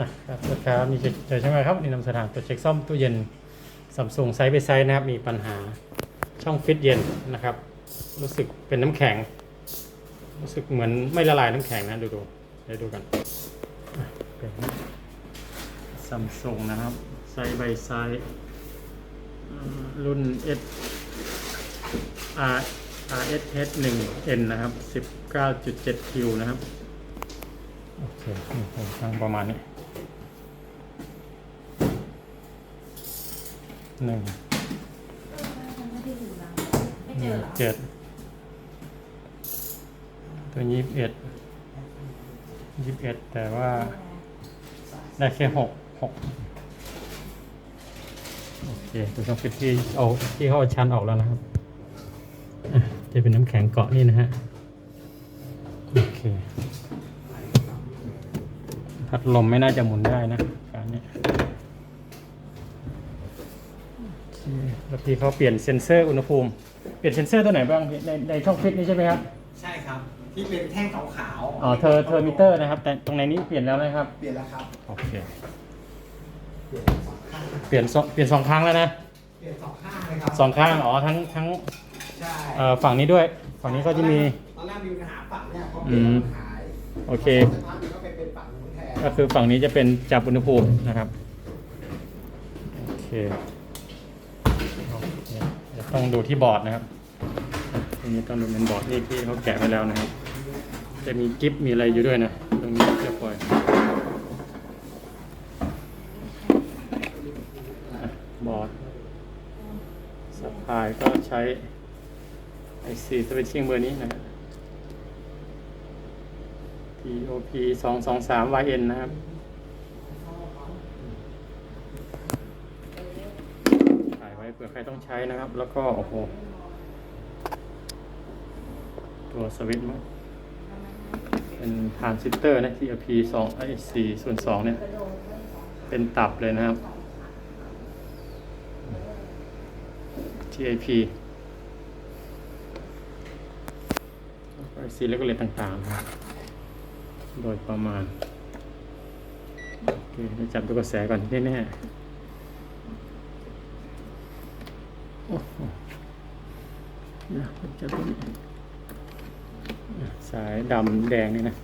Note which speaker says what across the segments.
Speaker 1: อะครับลูกค้ามีเจอใช่ไหมครับนี่นำสถานตรวจเช็คซ่อมตู้เย็นซัมซุงไซส์ไปไซส์นะครับ มีปัญหาช่องฟิตเย็นนะครับ รู้สึกเป็นน้ำแข็ง รู้สึกเหมือนไม่ละลายน้ำแข็งนะ ดูดูเดี๋ยวดูกันอะเป็นซัมซุงนะครับ ไซส์ไปไซส์อืมรุ่น S R R S H 1 N นะครับ 19.7 Q นะครับ โอเคนี่ผมทางประมาณนี้ หนึ่งห
Speaker 2: เจ
Speaker 1: นึ่
Speaker 2: องเหรอ
Speaker 1: เจ็ดตัวยี่สิบเอ็ดยี่สิบเอ็ดแต่ว่า ได้แค่หกหกโอเคตัวช่องฟิตที่เอาที่เขาเอชั้นออกแล้วนะครับจะเป็นน้ำแข็งเกาะนี่นะฮะ โอเคพัดลมไม่น่าจะหมุนได้นะการนี้โอเค แล้วพี่เขาเปลี่ยนเซ็นเซอร์อุณหภูมิ เปลี่ยนเซ็นเซอร์ตัวไหนบ้างพี่ในในช่องฟิตนี้ใช่ไหมครับ
Speaker 3: ใช่ครับ ที่เป็นแท่งขาวๆ
Speaker 1: อ๋อเธอเธอมิเตอร์นะครับ แต่ตรงในนี้เปลี่ยนแล้วนะครับ
Speaker 3: เปลี่ยนแล้วครับ
Speaker 1: โอเค
Speaker 3: เปลี่ยนสองข้าง
Speaker 1: เปลี่ยนสองเปลี่ยนสองครั้งแล้วนะ
Speaker 3: เปลี่ยนสองข้างเลยครับ
Speaker 1: สองข้าง อ๋อ ทั้งทั้ง
Speaker 3: ใช่
Speaker 1: เอ่อฝั่งนี้ด้วย ฝั่งนี้ก็จะมี
Speaker 3: ตอนแรกมีปัญหาฝั่งเนี่ยพอเปลี่ยนแล้วมันหาย
Speaker 1: โอเค
Speaker 3: สักพักหนึ่งก็ไปเป็นฝั่งนู้นแทน
Speaker 1: ก็คือฝั่งนี้จะเป็นจับอุณหภูมินะครับ โอเคโอเคเดี๋ยว ต้องดูที่บอร์ดนะครับทีนี้ต้องดูเป็นบอร์ดนี่ที่เขาแกะไว้แล้วนะครับ จะมีกิฟมีอะไรอยู่ด้วยนะ ตรงนี้เรียบร้อยบอร์ดสปายก็ใช้ IC switching เบอร์นี้นะครับ TOP สองสองสาม YN นะครับถ่ายไว้ เผื่อใครต้องใช้นะครับ แล้วก็โอ้โหตัวสวิตช์มั้งเป็นทรานซิสเตอร์นะ TOP สองไอ้สี่ส่วนสองเนี่ย เป็นตับเลยนะครับ TIP ไอซีเลกเลตต่างๆครับโดยประมาณ โอเคเดี๋ยวจับดูกระแสก่อนแน่ๆ โอ้โหเดี๋ยวจับตรงนี้สายดำแดงนี่นะ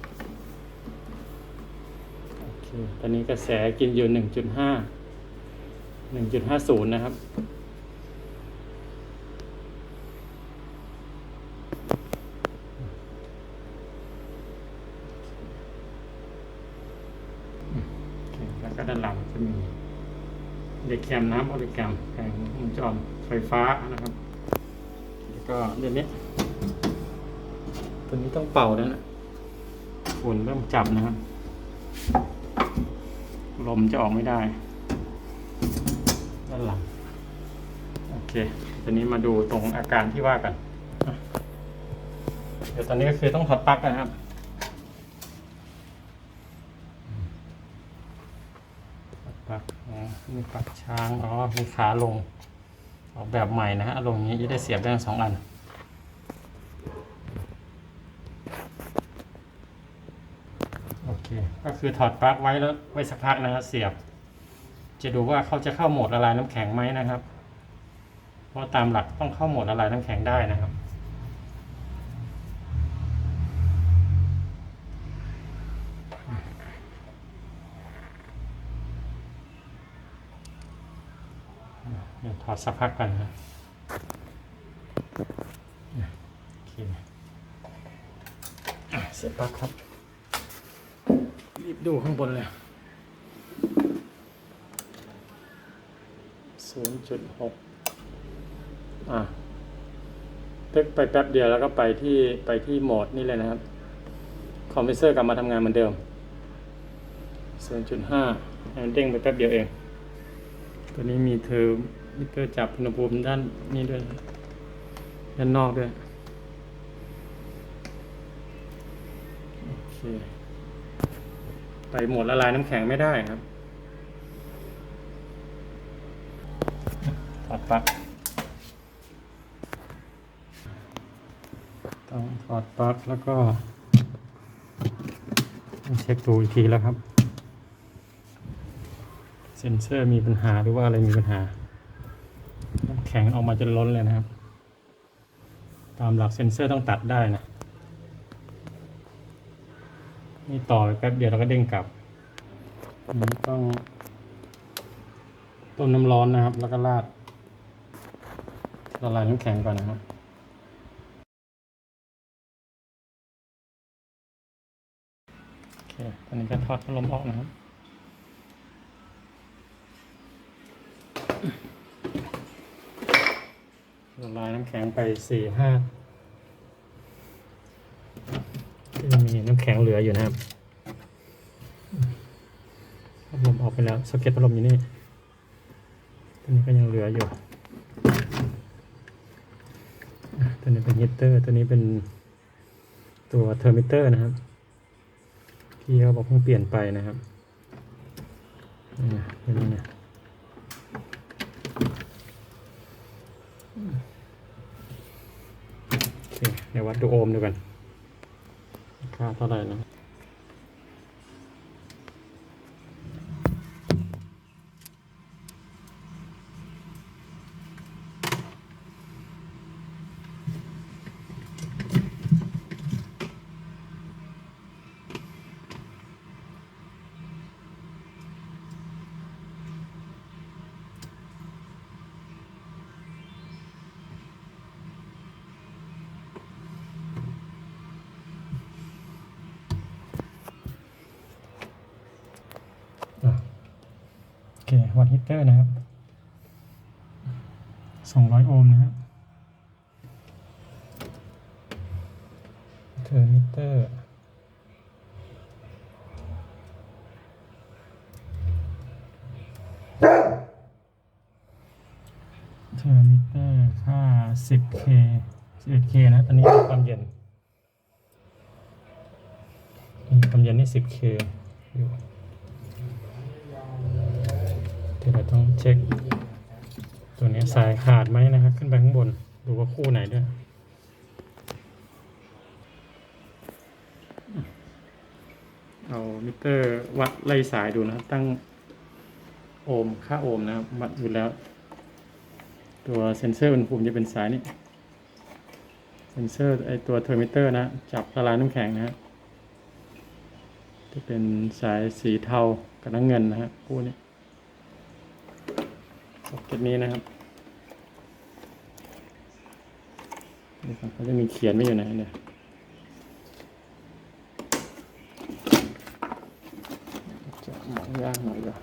Speaker 1: โอเค ตอนนี้กระแสกินอยู่หนึ่งจุดห้าหนึ่งจุดห้าศูนย์นะครับ แล้วก็ด้านหลังจะมีเด็กแคมน้ำบริกรรมแผงวงจร ไฟฟ้านะครับ แล้วก็เดี๋ยวนี้ตัวนี้ต้องเป่าแล้วนะฝุ่นเริ่มจับนะครับ ลมจะออกไม่ได้ ด้านหลัง โอเคทีนี้มาดูตรงอาการที่ว่ากัน เดี๋ยวตอนนี้ก็คือต้องถอดปลั๊กนะครับปลั๊กอ๋อมีปักช้าง อ๋อ มีขาลง ออกแบบใหม่นะฮะลงนี้จะได้เสียบได้สองอันโอเคก็คือถอดปลั๊กไว้แล้วไว้สักพักนะครับเสียบ จะดูว่าเขาจะเข้าโหมดละลายน้ำแข็งไหมนะครับ เพราะตามหลักต้องเข้าโหมดละลายน้ำแข็งได้นะครับ เดี๋ยว ถอดสักพักกันนะโอเคอะเสร็จปั๊บครับ รีบดูข้างบนเลยศูนย์จุดหกอะเท็กไปแป๊บเดียวแล้วก็ไปที่ไปที่โหมดนี่เลยนะครับ คอมพิวเตอร์กลับมาทำงานเหมือนเดิมศูนย์จุดห้าเด้งไปแป๊บเดียวเอง ตัวนี้มีเทอร์ มิเตอร์จับอุณหภูมิด้านนี้ด้วย ด้านนอกด้วย โอเคไปหมดละลายน้ำแข็งไม่ได้ครับถอดปลั๊กต้องถอดปลั๊กแล้วก็เช็คดูอีกทีแล้วครับ เซนเซอร์มีปัญหาหรือว่าอะไรมีปัญหา ข็งออกมาจนล้นเลยนะครับ ตามหลักเซนเซอร์ต้องตัดได้นะ นี่ต่อไปแป๊บเดียวเราก็เด้งกลับนี้ต้องต้มน้ำร้อนนะครับ แล้วก็ราดละลายน้ำแข็งก่อนนะครับโอเคตอนนี้ก็ทอดพัดลมออกนะครับ ละลายน้ำแข็งไปสี่ห้าก็ยังมีน้ำแข็งเหลืออยู่นะครับพัดลมออกไปแล้วสเก็ตพัดลมอยู่นี่ตัวนี้ก็ยังเหลืออยู่ตัวนี้เป็นฮีเตอร์ตัวนี้เป็นตัวเทอร์มิเตอร์นะครับพี่เขาบอกเพิ่งเปลี่ยนไปนะครับนี่นะเป็นนี่นะ เดี๋ยววัดดูโอห์มดูกันค่าเท่าไหร่นะ โอเควัดฮีตเตอร์นะครับสองร้อยโอห์มนะครับเทอร์มิเตอร์เทอร์มิเตอร์ค่า 10K 11K นะ ตอนนี้ความเย็นความเย็นนี่ 10K อยู่ เดี๋ยวเราต้องเช็ค ตัวนี้สายขาดไหมนะครับ ขึ้นไปข้างบน ดูว่าคู่ไหนด้วยเอามิเตอร์วัดไล่สายดูนะครับ ตั้งโอห์มค่าโอห์มนะครับวัดอยู่แล้ว ตัวเซนเซอร์อุณหภูมิจะเป็นสายนี้เซนเซอร์ไอตัวเทอร์มิเตอร์นะ จับละลายน้ำแข็งนะฮะจะเป็นสายสีเทากับน้ำเงินนะฮะคู่นี้ ซ็อกเก็ตนี้นะครับนี่ครับเขาจะมีเขียนไม่อยู่ไหนเนี่ยจะหมอยากหน่อยเดียว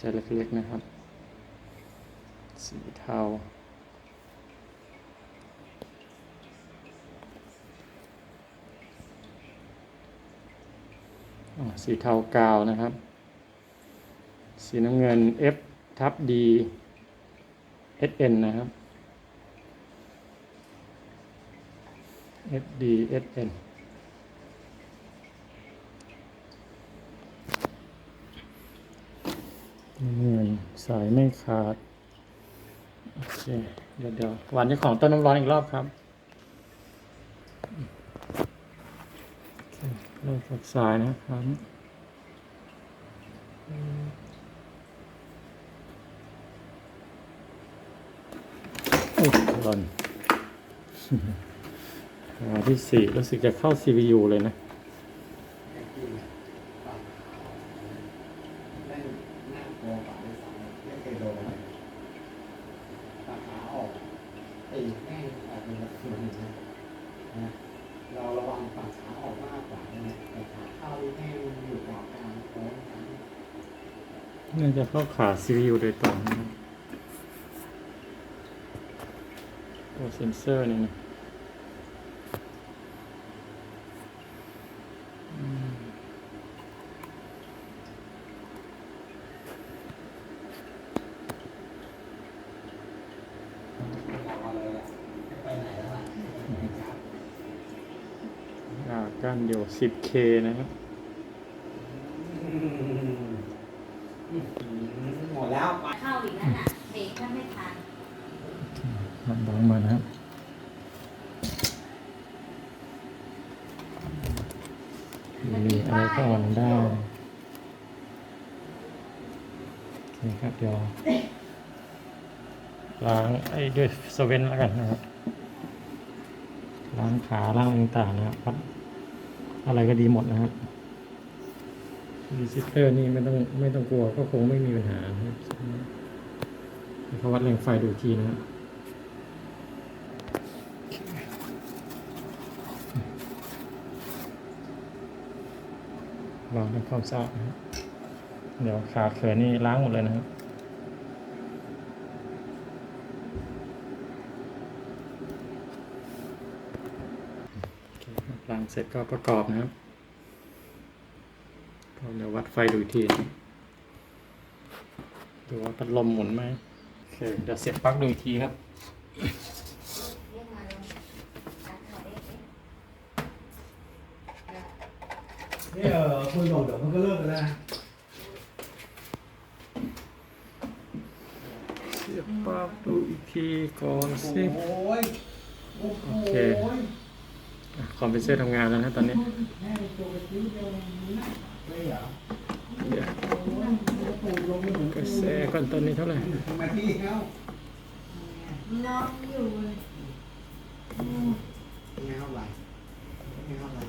Speaker 1: จะเล็กๆนะครับ สีเทา สีเทากาวนะครับ สีน้ำเงิน F ทับ D SN นะครับ F D SN น้ำเงินสายไม่ขาด โอเค เดี๋ยวเดี๋ยวหวานเจ้ของต้นน้ำร้อนอีกรอบครับโอ เคเริ่มจากสายนะครับโอ้หล่นที่สี่รู้สึกจะเข้า CPU เลยนะ
Speaker 3: ได้หน้าโกงฝั่งที่สามไม่เคยโดนเลยตัดขาออกตีแม่งออกเป็นแบบส่วนหนึ่งนะนะเราระวังฝั่งขาออกมากกว่านะแต่ขาเข้าแม่งอยู่กลางกลางโค้งกลาง
Speaker 1: น่าจะเข้าขา CPU โดยตรงนะครับตัวเซนเซอร์นี่นะอ่ากานเดียว 10K นะครับ
Speaker 3: หมดแล้วไป
Speaker 2: เข้าอีกแล้วน่ะเบรกถ้าไม่ทัน
Speaker 1: ลองมานะครับ มีอะไร ก็อ่อนได้นี่ครับเดี๋ยวล้างไอ้ด้วยสเวนแล้วกันนะครับล้างขาล้างต่างๆนะครับอะไรก็ดีหมดนะครับรีซิสเตอร์นี่ไม่ต้องไม่ต้องกลัวก็คงไม่มีปัญหานะครับเขาวัดแรงไฟดูทีนะครับ ลองทำความสะอาดนะครับเดี๋ยวขาเขินนี่ล้างหมดเลยนะครับล้างเสร็จก็ประกอบนะครับก็เดี๋ยววัดไฟดูทีนะดูว่าพัดลมหมุนไหมโอเคเดี๋ยวเสียบปลั๊กดูอีกทีครับ
Speaker 2: เรียกมาลงอันเขาเรียกเอ๊ะ
Speaker 3: นี่ เออคุยบอกเดี๋ยวมันก็เลิกกันแล้ว
Speaker 1: เสียบปลั๊กดูอีกทีก่อนสิ
Speaker 3: โอ้ยโอ้โห
Speaker 1: โอเคอะคอมพิวเตอร์ทำงานแล้วนะตอนนี้
Speaker 3: แม่ตัวกระติ้วเดียวนี่นะไม่เหรอ
Speaker 1: เดี๋ยว
Speaker 3: โอ้ยปูดลงไปเหมือน
Speaker 1: กระแสก่อนตอนนี้เท่าไหร่
Speaker 3: ทำไมที่เขา
Speaker 2: ลองอยู่เลยอืม
Speaker 3: ไม่เท่าไหร่ไม่เท่าไหร่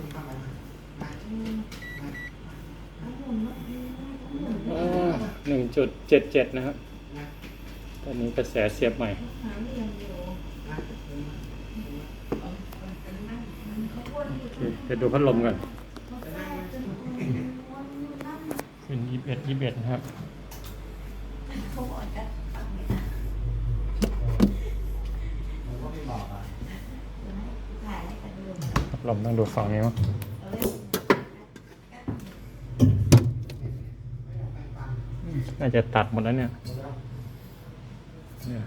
Speaker 3: ไม่เท่าไหร่มา
Speaker 2: อืมเอาหมุนมาอืมเอาหมุนมา
Speaker 1: หนึ่ง จุดเจ็ดเจ็ดนะครับ ตอนนี้กระแสเสียบใหม่
Speaker 2: เดี๋
Speaker 1: ยวดูพัดลมกัน
Speaker 2: เป็
Speaker 1: นยี่สิบเอ็ดยี่สิบเอ็ดนะครับ พัดลมต้องดูฝั่งนี้มั้ง
Speaker 2: เอาเลย
Speaker 1: น่าจะตัดหมดแล้วเนี่ยเนี่ย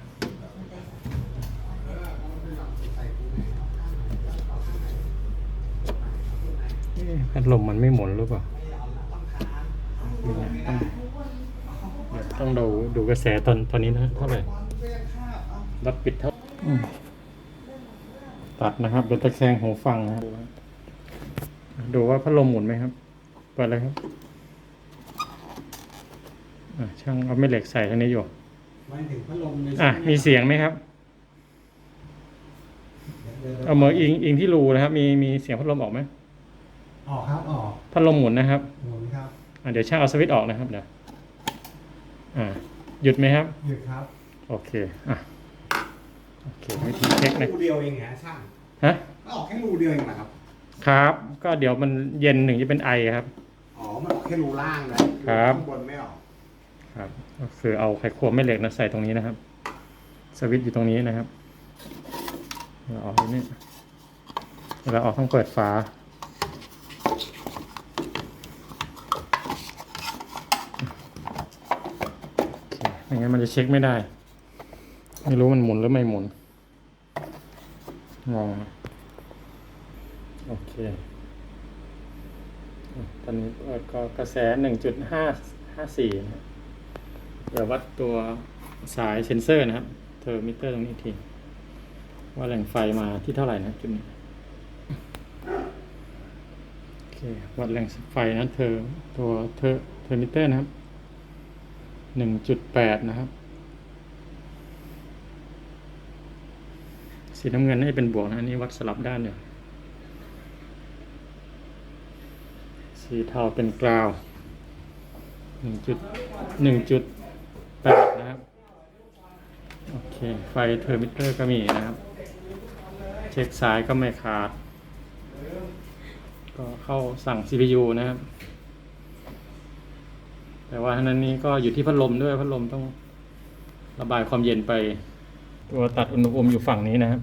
Speaker 1: พัดลมมันไม่หมุนหรือเปล่าต้องดูดูกระแสตอนตอนนี้นะเท่าไหร่รับปิดเท่าตัดนะครับเดี๋ยวตะแคงหูฟังนะครับ ดูว่าพัดลมหมุนไหมครับ เปิดเลยครับ อะช่างเอาแม่เหล็กใส่ทางนี้อยู่
Speaker 3: หมายถึงพัดลมใน
Speaker 1: อะมีเสียงไหมครับ เอามืออิงอิงที่รูนะครับ มีมีเสียงพัดลมออกไหม
Speaker 3: ออกครับออก
Speaker 1: พัดลมหมุนนะครับ
Speaker 3: หมุนครับ
Speaker 1: อะเดี๋ยวช่างเอาสวิตช์ออกนะครับเดี๋ยวอ่าหยุดไหมครับ
Speaker 3: หยุดครับ
Speaker 1: โอเคอะโอเควิธีเช็คนะ
Speaker 3: รูเดียวเองฮะช่าง
Speaker 1: ฮะ
Speaker 3: ก็ออกแค่รูเดียวเองเหรอครับ
Speaker 1: ครับ ก็เดี๋ยวมันเย็นหนึ่งจะเป็นไอครับ
Speaker 3: อ๋อมันออกแค่รูล่างนะครับ ข้างบนไม่ออก
Speaker 1: ครับก็คือเอาไขควงแม่เหล็กนะใส่ตรงนี้นะครับ สวิตช์อยู่ตรงนี้นะครับเราออกตรงนี้เราออกต้องเปิดฝาอเคไม่งั้นมันจะเช็คไม่ได้ ไม่รู้มันหมุนหรือไม่หมุนงงโอเค ตอนนี้เอ่อก็กระแสหนึ่งจุดห้าห้าสี่นะ เดี๋ยววัดตัวสายเซนเซอร์นะครับ เทอร์มิเตอร์ตรงนี้ที ว่าแหล่งไฟมาที่เท่าไหร่นะจุดนี้ โอเค วัดแหล่งไฟนะเทอร์ตัวเทอร์เทอร์มิเตอร์นะครับหนึ่งจุดแปดนะครับ สีน้ำเงินนี่เป็นบวกนะนนี้วัดสลับด้านอยู่สีเทาเป็นกราวหนึ่งจุดหนึ่งจุด แปดนะครับ โอเค ไฟเทอร์มิเตอร์ก็มีนะครับ เช็คสายก็ไม่ขาด ก็เข้าสั่ง CPU นะครับ แต่ว่าทั้งนั้นนี้ก็อยู่ที่พัดลมด้วย พัดลมต้องระบายความเย็นไป ตัวตัดอุณหภูมิอยู่ฝั่งนี้นะครับ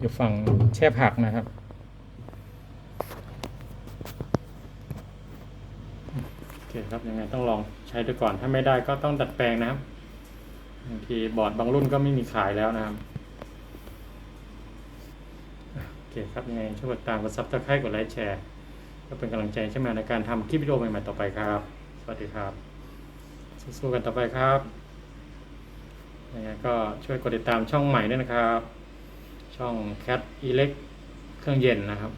Speaker 1: อยู่ฝั่งแช่ผักนะครับ ครับยังไงต้องลองใช้ดูก่อนถ้าไม่ได้ก็ต้องดัดแปลงนะครับบางทีบอร์ดบางรุ่นก็ไม่มีขายแล้วนะครับโอเคครับยังไงช่วยกดตามกดซับสไครต์กดไลค์แชร์ก็เป็นกำลังใจใช่ไหมในการทำคลิปวิดีโอใหม่ๆต่อไปครับ สวัสดีครับสู้ๆกันต่อไปครับยังไงก็ช่วยกดติดตามช่องใหม่ด้วยนะครับ ช่อง Cat Elect เครื่องเย็นนะครับ